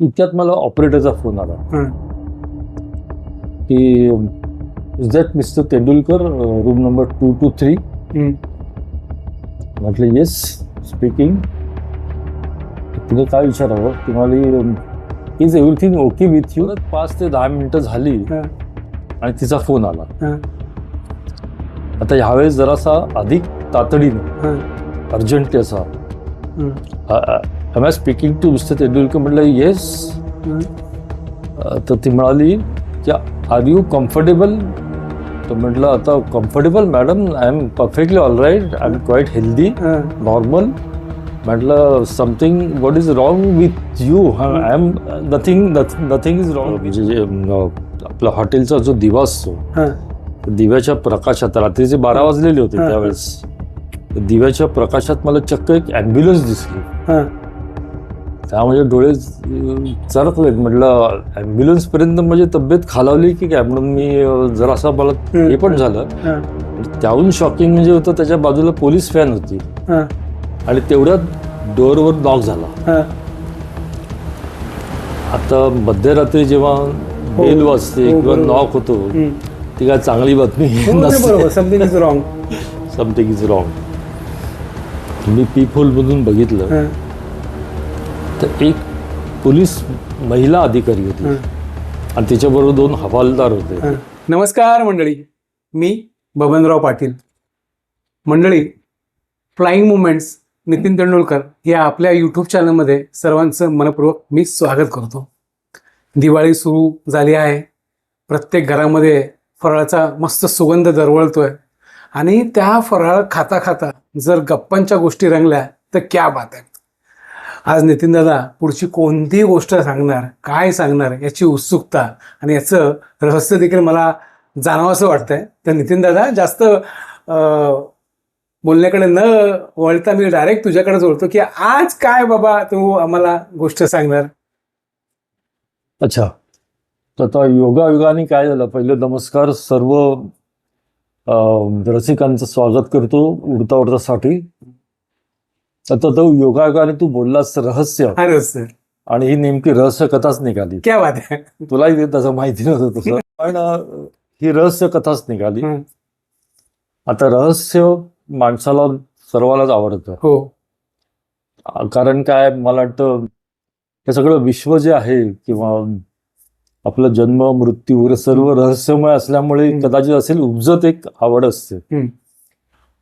इतक्यात मला ऑपरेटरचा फोन आला. की is that mister Tendulkar room number two two three. म्हटलं येस स्पीकिंग तिने काय विचारावं ती म्हणाली is everything okay with you पाच ते दहा मिनिटं झाली. आणि तिचा फोन आला. आता ह्यावेळेस जरासा अधिक तातडीनं. अर्जंटली असा. Am I speaking to mister Tendulkar म्हटलं येस. तर ती म्हणाली की आर यू कम्फर्टेबल तर म्हटलं आता comfortable madam I am perfectly all right I am quite healthy. Normal म्हटलं something what is wrong with you I am nothing nothing is wrong म्हणजे आपला हॉटेलचा जो दिवा असतो. दिव्याच्या प्रकाशात रात्रीचे बारा वाजलेले होते. त्यावेळेस दिव्याच्या प्रकाशात मला चक्क एक ॲम्ब्युलन्स दिसली. त्यामुळे डोळे चरकलेत म्हटलं ॲम्ब्युलन्स पर्यंत माझी तब्येत खालावली की काय? म्हणून मी अं, जरासा मला हे. पण झालं. हं. त्याहून शॉकिंग म्हणजे होतं त्याच्या बाजूला पोलीस फॅन होती. हं. आणि तेवढ्यात डोअरवर नॉक झाला. हं. आता मध्यरात्री जेव्हा बेल वाजते हो, किंवा. नॉक होतो हं. ती काय चांगली बातमी हो, something is wrong something is wrong me peep मधून बघितलं. तर एक पोलीस महिला अधिकारी होती. आणि तिच्याबरोबर दोन हवालदार होते. नमस्कार मंडळी. मी बबनराव पाटील. मंडळी फ्लाइंग मुवमेंट्स नितीन तेंडुलकर या आपल्या यूट्यूब चॅनलमध्ये सर्वांचं मनपूर्वक मी स्वागत करतो. दिवाळी सुरू झाली आहे. प्रत्येक घरामध्ये फराळाचा मस्त सुगंध दरवळतोय. आणि त्या फराळ खाता खाता जर गप्पांच्या गोष्टी रंगल्या तर क्या बात आहे. आज नितीन दादा पुढची कोणतीही गोष्ट सांगणार काय सांगणार याची उत्सुकता आणि याचं रहस्य देखील मला जाणवासं वाटतंय. तर नितीन दादा जास्त बोलण्याकडे न वळता मी डायरेक्ट तुझ्याकडे जोडतो की आज काय बाबा तू आम्हाला गोष्ट सांगणार? अच्छा. तर आता योगायोगाने काय झालं? पहिलं नमस्कार सर्व रसिकांचं स्वागत करतो उडता उडतासाठी आता तो योगा युगाने तू बोललास रहस्य. हा रहस्य. आणि ही नेमकी रहस्य कथाच निघाली. क्या बात आहे. तुलाही ते तसं माहिती नव्हतं तसं. पण ही रहस्य कथाच निघाली. आता रहस्य माणसाला सर्वांनाच आवडतं. हो. आ- कारण काय मला वाटतं हे सगळं विश्व जे आहे किंवा आपलं जन्म मृत्यू वगैरे सर्व रहस्यमय असल्यामुळे हम्म. कदाचित असेल उपजत एक आवड असते. हम्म.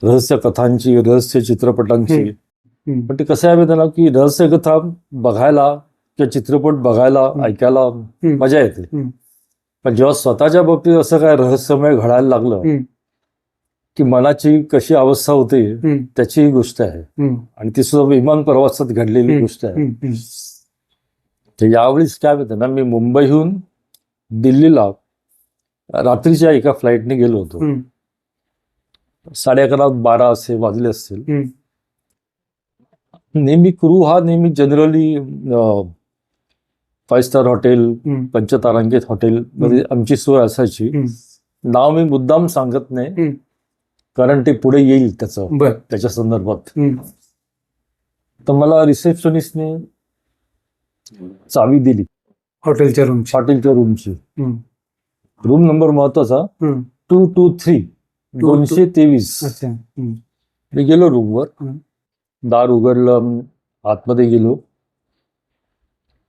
रहस्य कथांची रहस्य चित्रपटांची हम्म. पण ते कसं आहे ना की रहस्य कथा बघायला किंवा चित्रपट बघायला. ऐकायला. मजा येते. पण जेव्हा स्वतःच्या बाबतीत असं काय रहस्यमय घडायला लागलं. की मनाची कशी अवस्था होते. त्याची ही गोष्ट आहे. आणि ती सुद्धा विमान प्रवासात घडलेली. गोष्ट आहे. तर यावेळेस काय होतं ना मी मुंबईहून दिल्लीला रात्रीच्या एका फ्लाईटने गेलो होतो. साडे अकरा बारा असे वाजले असतील. नेहमी क्रू हा नेहमी जनरली फाईव्ह स्टार हॉटेल. पंचतारांकित हॉटेल मध्ये आमची सोय असायची. नाव मी मुद्दाम सांगत नाही. कारण ते पुढे येईल त्याचं त्याच्या संदर्भात. तर मला रिसेप्शनिस्टने चावी दिली हॉटेलच्या रूमची हॉटेलच्या रूमची. रूम नंबर महत्त्वाचा. टू टू थ्री दोनशे तेवीस. मी गेलो रूमवर. दार उघडलं आतमध्ये गेलो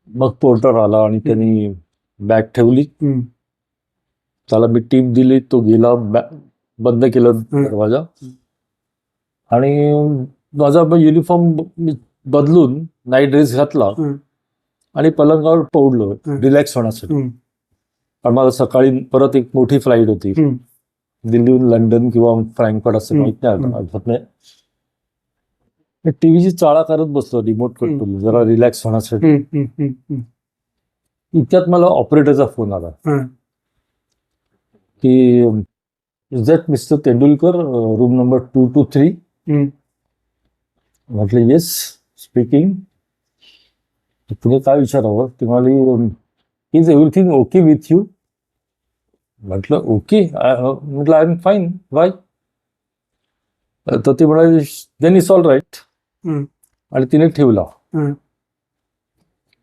मग पोर्टर आला आणि त्यांनी बॅग ठेवली. त्याला मी टीप दिली तो गेला बंद केलं. दरवाजा. आणि माझा युनिफॉर्म बदलून नाईट ड्रेस घातला. आणि पलंगावर पडलो. रिलॅक्स होण्यासाठी. कारण मला सकाळी परत एक मोठी फ्लाईट होती. दिल्लीहून लंडन किंवा फ्रँकफर्ट असं. माहीत नाही. आठवत नाही टीव्हीची चाळा करत बसलो रिमोट कंट्रोल जरा रिलॅक्स होण्यासाठी. इतक्यात मला ऑपरेटरचा फोन आला. की is that mister Tendulkar room number two two three. म्हटलं येस स्पीकिंग तिने काय विचारावं? ती म्हणाली is everything okay with you म्हटलं ओके म्हटलं आय एम फाईन वाय तर ती म्हणाली देन इज ऑल राईट. आणि तिने ठेवला.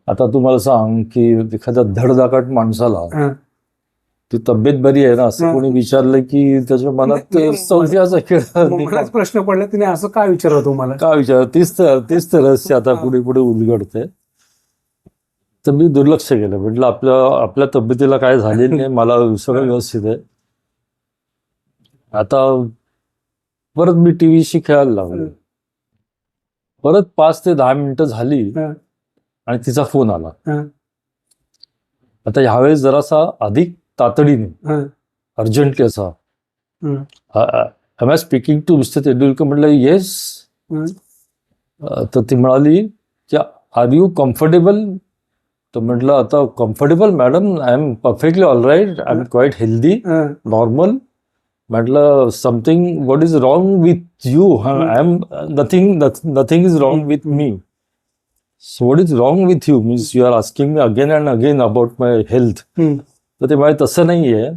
आता तुम्हाला सांग की एखाद्या धडधाकट माणसाला. ती तब्येत बरी आहे ना असं. कोणी विचारलं की त्याच्या मनात संशयाचा खेळ प्रश्न पडला तिने असं का विचारलं तुम्हाला का विचार तेच तर तेच तर रहस्य आता. पुढे पुढे उलगडतंय तर मी दुर्लक्ष केलं म्हटलं आपल्या आपल्या तब्येतीला काय झालेलं नाही मला सगळं व्यवस्थित आहे आता परत मी टीव्हीशी खेळायला लागलो. परत पाच ते दहा मिनिटं झाली. आणि तिचा फोन आला. आता ह्यावेळेस जरासा अधिक तातडीने. अर्जंटली असा. Am I speaking to mister Tendulkar म्हटलं येस. तर ती म्हणाली की आर यू कम्फर्टेबल तर म्हटलं आता comfortable madam I am perfectly all right I am quite healthy. Normal म्हटलं something what is wrong with you I am nothing nothing is wrong with me so what is wrong with you means you are asking me again and again about my health. तर ते म्हणाले तसं नाही आहे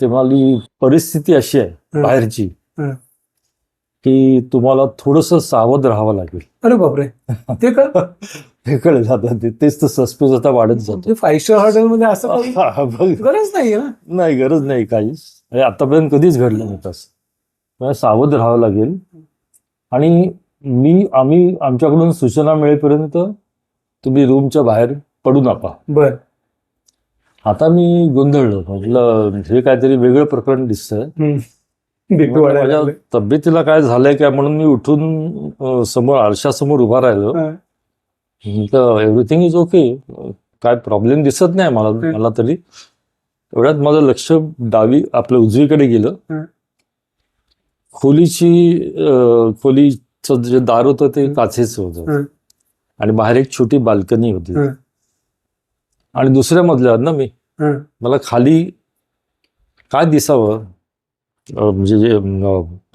ते म्हणाली परिस्थिती अशी आहे हं. बाहेरची हं. की तुम्हाला थोडस सावध राहावं लागेल. अरे बापरे. ते का? हे कळलं जातं. ते तेच तर सस्पेन्स आता वाढत जातो. फाईव्ह स्टार हॉटेलमध्ये असं काही. गरज नाहीये ना? नाही गरज नाही काहीच हे आतापर्यंत कधीच घडलं नाही तसं मला सावध राहावं लागेल. आणि मी आम्ही आमच्याकडून सूचना मिळेपर्यंत तुम्ही रूमच्या बाहेर पडू नका. बर. आता मी गोंधळलो. म्हटलं हे काहीतरी वेगळं प्रकरण दिसतंय. माझ्या. तब्येतीला काय झालंय काय? म्हणून मी उठून समोर आरशासमोर उभा राहिलो. एव्हरीथिंग इज ओके काय प्रॉब्लेम दिसत नाही मला. मला तरी एवढ्यात माझं लक्ष डावी आपल्या उजवीकडे गेलं. खोलीची खोलीचं जे दार होतं ते. काचेचं होतं. आणि बाहेर एक छोटी बाल्कनी होती. आणि दुसऱ्या मजल्यावर ना मी. मला खाली काय दिसावं म्हणजे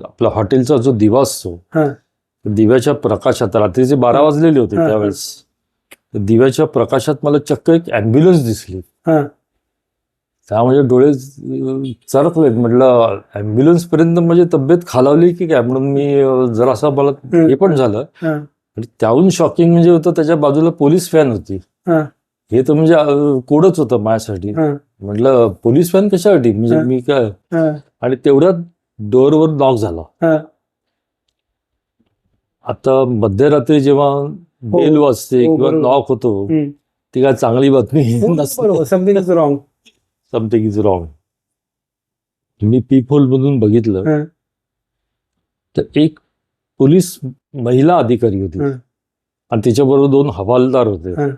आपला हॉटेलचा जो दिवा असतो हं. दिव्याच्या प्रकाशात रात्रीचे बारा. वाजलेले होते. त्यावेळेस दिव्याच्या प्रकाशात मला चक्क एक ॲम्ब्युलन्स दिसली हा. त्यामुळे डोळे चरकलेत म्हटलं ॲम्ब्युलन्स पर्यंत म्हणजे तब्येत खालावली की काय म्हणून मी जरासा मला हं. पण झालं हा. आणि त्याहून शॉकिंग म्हणजे होतं त्याच्या बाजूला पोलीस फॅन होती हा. तर म्हणजे कोडच होतं माझ्यासाठी. म्हटलं पोलीस फॅन कशासाठी म्हणजे. मी काय. आणि तेवढ्यात डोअरवर नॉक झाला हा. आता मध्यरात्री जेव्हा बेल वाजते हो, किंवा बरोबर. नॉक होतो हं. ती काय चांगली बातमी हो, बरोबर something is wrong something is wrong me peep hole मधून बघितलं हं. तर एक पोलीस महिला अधिकारी होती हं. आणि तिच्याबरोबर दोन हवालदार होते हं.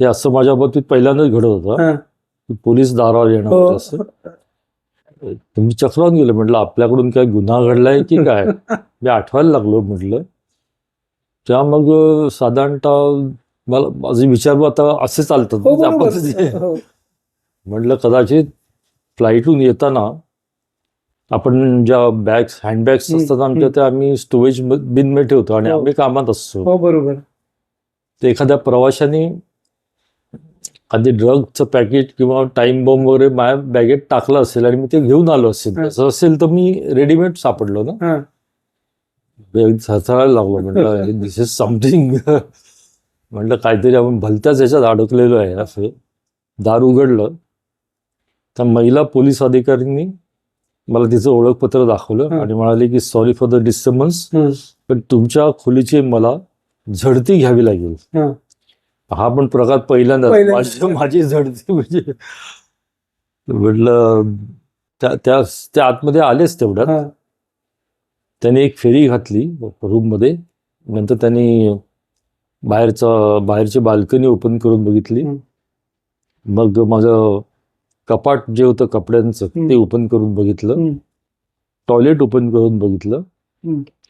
हे असं माझ्या बाबतीत पहिल्यांदाच घडत होतं हा. की पोलीस दारावर येणार हो. होते असं तुम्ही चक्रावून गेलं म्हटलं आपल्याकडून काय गुन्हा घडलाय की काय मी आठवायला लागलो म्हटलं त्या मग साधारणतः मला माझे विचार आता असे चालतात हो हो. म्हटलं कदाचित फ्लाईटहून येताना आपण ज्या बॅग्स हँडबॅग्स असतात आमच्या. त्या आम्ही स्टोरेज बिनमध्ये ठेवतो आणि हो. आम्ही कामात असतो बरोबर तर एखाद्या प्रवाशाने आधी ड्रगचं पॅकेट किंवा टाइम बॉम्ब वगैरे माझ्या बॅगेत टाकलं असेल आणि मी ते घेऊन आलो असेल. तसं असेल तर मी रेडीमेड सापडलो ना हा. बॅग झळझळायला लागलो म्हटलं दिस इज समथिंग म्हटलं काहीतरी आपण भलत्याच ह्याच्यात अडकलेलो आहे असं दार उघडलं तर महिला पोलीस अधिकाऱ्यांनी मला तिचं ओळखपत्र दाखवलं. आणि म्हणाले की सॉरी फॉर द डिस्टर्बन्स. पण तुमच्या खोलीची मला झडती घ्यावी लागेल हं. पण प्रकार पहिल्यांदाच पहिल्यांदाच. माझी माझी झडती म्हणजे म्हटलं त्या त्या आतमध्ये आलेच तेवढ्यात. त्याने एक फेरी घातली रूममध्ये नंतर त्यांनी बाहेरचा बाहेरची बाल्कनी ओपन करून बघितली. मग माझं कपाट जे होतं कपड्यांचं. ते ओपन करून बघितलं. टॉयलेट ओपन करून बघितलं.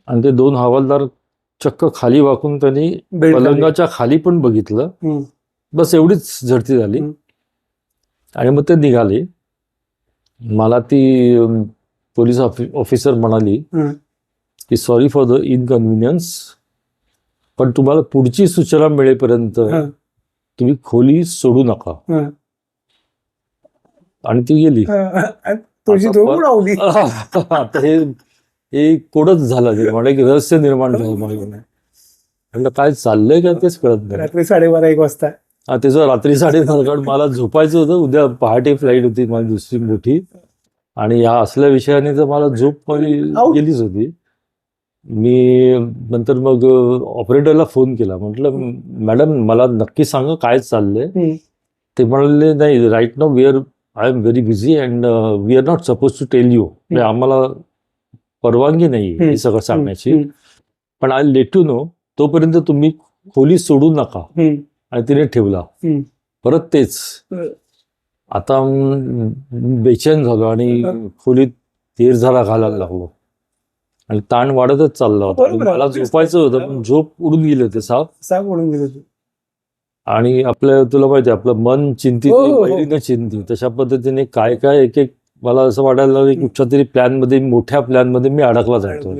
आणि ते दोन हवालदार चक्क खाली वाकून त्यांनी. पलंगाच्या खाली पण बघितलं. बस एवढीच झडती झाली. आणि मग ते निघाले मला ती पोलीस ऑफि ऑफिसर म्हणाली. की सॉरी फॉर द इनकन्व्हिनियन्स पण तुम्हाला पुढची सूचना मिळेपर्यंत. तुम्ही खोली सोडू नका. आणि ती गेली आता हे हे कोडच झालं ते म्हणजे एक रहस्य निर्माण झालं मला म्हणलं काय चाललंय का तेच कळत नाही. रात्री साडेबारा एक वाजता. हा त्याचं रात्री साडेनऊ कारण मला झोपायचं होतं उद्या पहाटे फ्लाईट होती माझी दुसरी मोठी. आणि या असल्या विषयाने तर मला झोप. गेलीच होती. मी नंतर मग ऑपरेटरला फोन केला. म्हटलं मॅडम मला नक्की सांगा काय चाललंय. ते म्हणाले नाही right now we are I am very busy and we are not suppose to tell you आम्हाला परवानगी नाही. हे सगळं सांगण्याची. पण आय लेट नो तोपर्यंत तुम्ही खोली सोडू नका. आणि तिने ठेवला. परत तेच. आता बेचैन झालो आणि खोलीत तेर झाला घालायला लागलो आणि ताण वाढतच चालला होता. मला झोपायचं होतं पण झोप उडून गेले होते साप साप ओढून गेले तू आणि आपल्या तुला माहिती आपलं मन चिंतित हो, हो, हो. चिंतित तशा पद्धतीने काय काय एक एक मला असं वाटायला लागलं की कुठच्या तरी प्लॅनमध्ये मोठ्या प्लॅनमध्ये मी अडकला जातो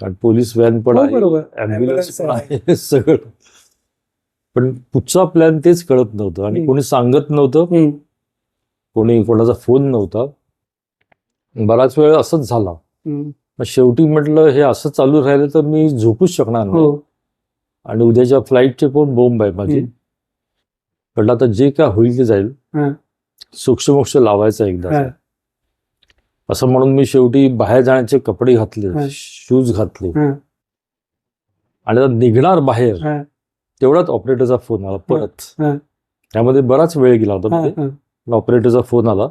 कारण पोलीस व्हॅन पण हो. ऍम्ब्युलन्स Ambulance पण आहे सगळं पण पुढचा प्लॅन तेच कळत नव्हतं आणि. कोणी सांगत नव्हतं. कोणी कोणाचा फोन नव्हता बराच वेळ असंच झाला. मग शेवटी म्हटलं हे असं चालू राहिलं तर मी झोपूच शकणार नाही हो आणि उद्याच्या फ्लाईटचे पण बोंब आहे माझी. म्हटलं आता जे काय होईल ते जाईल हा. सूक्ष्मोक्ष लावायचं एकदा हा. असं म्हणून मी शेवटी बाहेर जाण्याचे कपडे घातले. शूज घातले. आणि निघणार बाहेर. तेवढाच ऑपरेटरचा फोन आला परत. त्यामध्ये बराच वेळ गेला होता. ऑपरेटरचा फोन आला.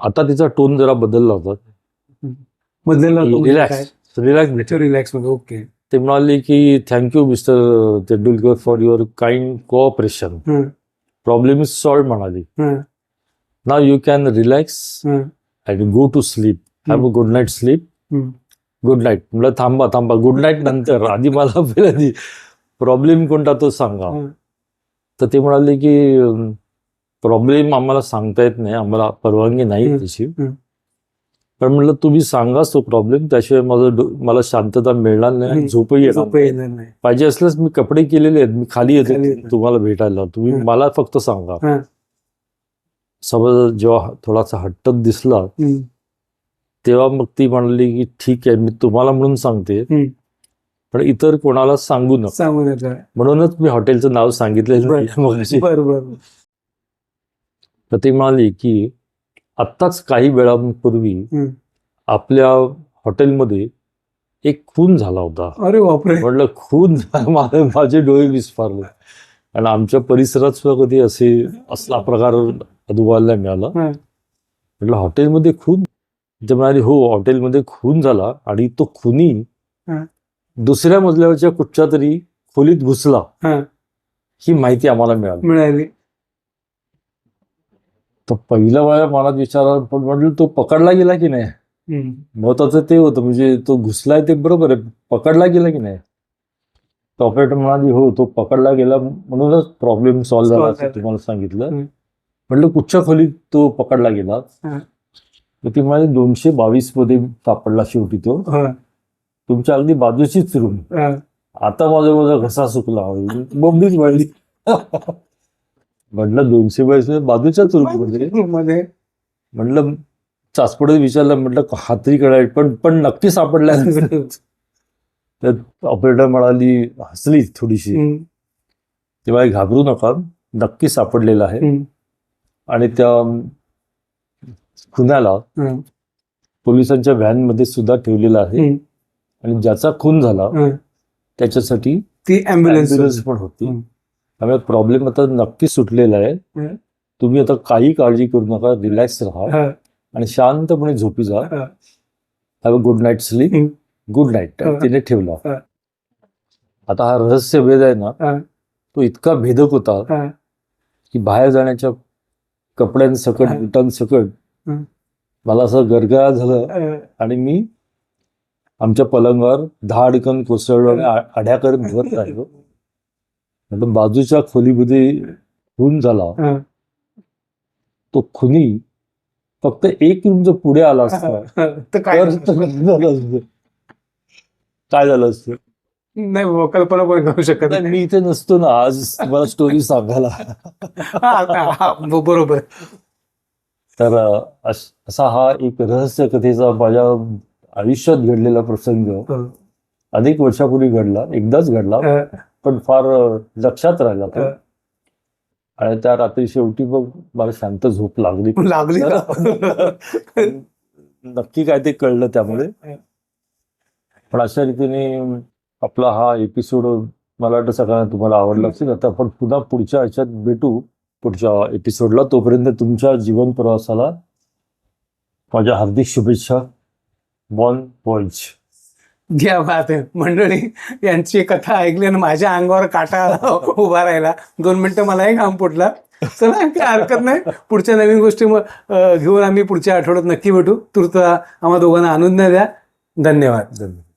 आता तिचा टोन जरा बदलला होता बदलला? रिलॅक्स रिलॅक्स रिलॅक्स ओके ते म्हणाले की thank you mister Tendulkar for your kind cooperation. Problem is solve म्हणाली now you can relax hmm. And go to sleep have a good night sleep hmm. Good night म्हटलं थांबा थांबा good night नंतर आधी मला पहिला प्रॉब्लेम कोणता तो सांगा. तर ते म्हणाले की प्रॉब्लेम आम्हाला सांगता येत नाही आम्हाला परवानगी नाही. त्याची हं. पण म्हटलं तुम्ही सांगाच तो प्रॉब्लेम त्याशिवाय माझं मला शांतता मिळणार नाही. झोपही येणार झोप नाही. पाहिजे असल्यास मी कपडे केलेले आहेत मी खाली येतो. तुम्हाला भेटायला तुम्ही. मला फक्त सांगा. समज जेव्हा थोडासा हट्ट दिसला. तेव्हा मग ती म्हणाली की ठीक आहे मी तुम्हाला म्हणून सांगते. पण इतर कोणाला सांगू नका सांगून येतं. म्हणूनच मी हॉटेलचं नाव सांगितलेलं बरं. नाही मगाशी. बरं बरं तर ती म्हणाली की आत्ताच काही वेळापूर्वी. आपल्या हॉटेलमध्ये एक खून झाला होता अरे बापरे म्हटलं खून माझे डोळे विस्फारले आणि आमच्या परिसरात सुद्धा कधी असे असला प्रकार अनुभवायला मिळाला. म्हटलं हॉटेलमध्ये खून ते म्हणाले हो हॉटेलमध्ये खून झाला आणि तो खुनी. दुसऱ्या मजल्यावरच्या कुठच्या तरी खोलीत घुसला हं. माहिती आम्हाला मिळाली मिळाली तर पहिल्या वेळा मला विचारा पण म्हटलं तो पकडला गेला की नाही. महत्वाचं ते होतं म्हणजे तो घुसलाय ते बरोबर आहे पकडला गेला की नाही ऑपरेटर म्हणाली हो तो पकडला गेला म्हणूनच प्रॉब्लेम सॉल्व्ह झाला असं. तुम्हाला सांगितलं. म्हटलं कुठच्या खोलीत तो पकडला गेला. तर ती म्हणाली दोनशे बावीसमध्ये सापडला शेवटी तो. तुमच्या अगदी बाजूचीच रूम. आता माझा माझा घसा सुकला बोंबीच वळली म्हटलं दोनशे बावीसमध्ये बाजूच्याच रूममध्ये म्हटलं चाचपडे विचारलं म्हटलं खात्री करायची पण पण नक्की सापडल्या तर ऑपरेटर म्हणाली हसली थोडीशी. तेव्हा घाबरू नका नक्की सापडलेलं आहे. आणि त्या खुनाला. पोलिसांच्या व्हॅनमध्ये सुद्धा ठेवलेलं आहे. आणि ज्याचा खून झाला. त्याच्यासाठी ती अँब्युलन्स पण होती हं. त्यामुळे प्रॉब्लेम आता नक्की सुटलेला आहे. तुम्ही आता काही काळजी करू नका रिलॅक्स राहा आणि शांतपणे झोपी जा. Have a good night sleep. Good night. तिने ठेवला. आता हा रहस्य भेद आहे ना. तो इतका भेदक होता की बाहेर जाण्याच्या कपड्यांसकट. बुटांसकट. मला असं गरगरा झालं आणि मी आमच्या पलंगावर धाडकन कोसळलो आणि आ- आड्या करत निघत राहिलो. नंतर बाजूच्या खोलीमध्ये खून झाला. तो खुनी फक्त एक इंच पुढे आला असता. तर काय तर तर काय झालं असतं. काय झालं असतं? नाही बाबा कल्पना पण करू शकत नाही, मी इथे नसतो ना आज मला स्टोरी सांगायला. हा, हा, हा, ब- बरोबर. तर अ, अश- असा हा एक रहस्य कथेचा माझ्या आयुष्यात घडलेला प्रसंग. हं. अनेक वर्षापूर्वी घडला एकदाच घडला अ, पण फार अ, लक्षात राहिला तो. अ. आणि त्या रात्री शेवटी मग मला शांत झोप लागली. लागली का? नक्की काय ते कळलं त्यामुळे. पण अशा रीतीने आपला हा एपिसोड मला वाटतं सगळ्यांना तुम्हाला आवडला असेल. आता आपण पुन्हा पुढच्या ह्याच्यात भेटू. पुढच्या एपिसोडला तोपर्यंत तुमच्या जीवन प्रवासाला माझ्या हार्दिक शुभेच्छा. बॉन पॉइंट घ्या बात. आहे मंडळी यांची कथा ऐकली आणि माझ्या अंगावर काटा उभा राहिला. दोन मिनिटं मलाही घाम फुटला. चला काय हरकत नाही. पुढच्या नवीन गोष्टी घेऊन आम्ही पुढच्या आठवड्यात नक्की भेटू. तूर्त आम्हा दोघांना आनंद द्या. धन्यवाद. धन्यवाद.